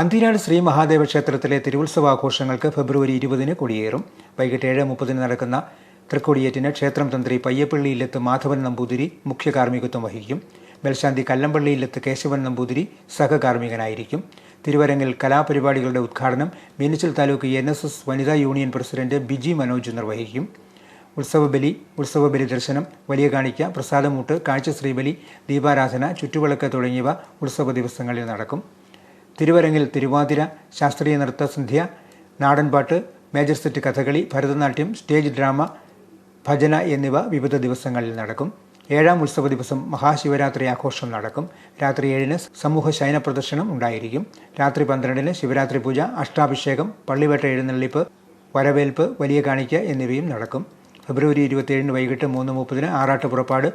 അന്തിനാട് ശ്രീ മഹാദേവ ക്ഷേത്രത്തിലെ തിരുവുത്സവാഘോഷങ്ങൾക്ക് ഫെബ്രുവരി ഇരുപതിന് കൊടിയേറും. വൈകിട്ട് ഏഴ് മുപ്പതിന് നടക്കുന്ന തൃക്കൊടിയേറ്റിന് ക്ഷേത്രം തന്ത്രി പയ്യപ്പള്ളിയിലെത്ത് മാധവൻ നമ്പൂതിരി മുഖ്യ കാർമ്മികത്വം വഹിക്കും. മേൽശാന്തി കല്ലമ്പള്ളിയിലെത്ത് കേശവൻ നമ്പൂതിരി സഹകാർമ്മികനായിരിക്കും തിരുവരങ്ങിൽ കലാപരിപാടികളുടെ ഉദ്ഘാടനം Meenachil taluk N S S വനിതാ യൂണിയൻ പ്രസിഡന്റ് ബിജി മനോജ് നിർവഹിക്കും. ഉത്സവബലി ഉത്സവബലി ദർശനം വലിയ കാണിക്ക പ്രസാദമൂട്ട് കാഴ്ചശ്രീബലി ദീപാരാധന ചുറ്റുവിളക്ക് തുടങ്ങിയവ ഉത്സവ ദിവസങ്ങളിൽ നടക്കും. തിരുവരങ്ങിൽ തിരുവാതിര ശാസ്ത്രീയ നൃത്തസന്ധ്യ നാടൻപാട്ട് major set Kathakali Bharatanatyam stage drama ഭജന എന്നിവ വിവിധ ദിവസങ്ങളിൽ നടക്കും. ഏഴാം ഉത്സവ ദിവസം മഹാശിവരാത്രി ആഘോഷം നടക്കും. രാത്രി ഏഴിന് സമൂഹ ശയന പ്രദർശനം ഉണ്ടായിരിക്കും. രാത്രി പന്ത്രണ്ടിന് ശിവരാത്രി പൂജ അഷ്ടാഭിഷേകം പള്ളിവേട്ട എഴുന്നള്ളിപ്പ് വരവേൽപ്പ് വലിയ കാണിക്ക എന്നിവയും നടക്കും. ഫെബ്രുവരി ഇരുപത്തിയേഴിന് വൈകിട്ട് മൂന്ന് മുപ്പതിന് ആറാട്ട് പുറപ്പാട്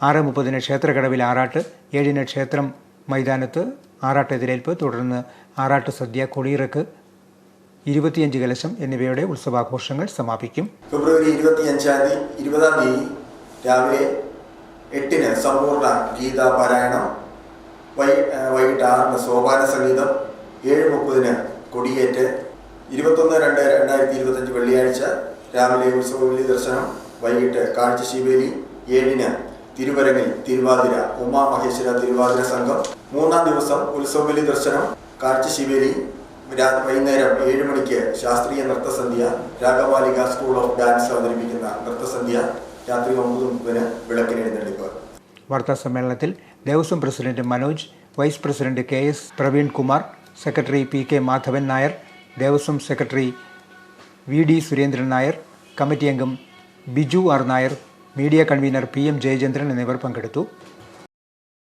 ആറ് മുപ്പതിന് ക്ഷേത്രകടവിൽ ആറാട്ട് ഏഴിന് ക്ഷേത്രം മൈതാനത്ത് ആറാട്ട് എതിരേൽപ്പ് തുടർന്ന് ആറാട്ട് സദ്യ കൊടിയിറക്ക് ഇരുപത്തിയഞ്ച് കലശം എന്നിവയുടെ ഉത്സവാഘോഷങ്ങൾ സമാപിക്കും. ഫെബ്രുവരി ഇരുപത്തിയഞ്ചാം തീയതി ഇരുപതാം തീയതി രാവിലെ എട്ടിന് സമ്പൂർണ ഗീതാ പാരായണം വൈ വൈകിട്ട് ആറിന് സോപാന സംഗീതം ഏഴ് മുപ്പതിന് കൊടിയേറ്റ് ഇരുപത്തൊന്ന് രണ്ട് രണ്ടായിരത്തി ഇരുപത്തഞ്ച് വെള്ളിയാഴ്ച രാവിലെ ഉത്സവബലി ദർശനം വൈകിട്ട് കാഴ്ച ശിവേലി ഏഴിന് തിരുവരങ്ങിൽ തിരുവാതിര ഉമാമഹേശ്വര തിരുവാതിര സംഘം. മൂന്നാം ദിവസം ഉത്സവബലി ദർശനം കാഴ്ചശിവേലി വൈകുന്നേരം ഏഴ് മണിക്ക് ശാസ്ത്രീയ നൃത്തസന്ധ്യ രാഗമാലിക സ്കൂൾ ഓഫ് ഡാൻസ് അവതരിപ്പിക്കുന്ന നൃത്തസന്ധ്യ രാത്രി ഒമ്പത് മുപ്പതിന് വിളക്കിന് എഴുന്നള്ളിപ്പ്. വാർത്താ സമ്മേളനത്തിൽ Devaswom president Manoj vice president K S Praveen Kumar secretary P K Madhavan Nair Devaswom secretary V D Surendran Nair committee അംഗം Biju R Nair media convener P M Jayachandran എന്നിവർ പങ്കെടുത്തു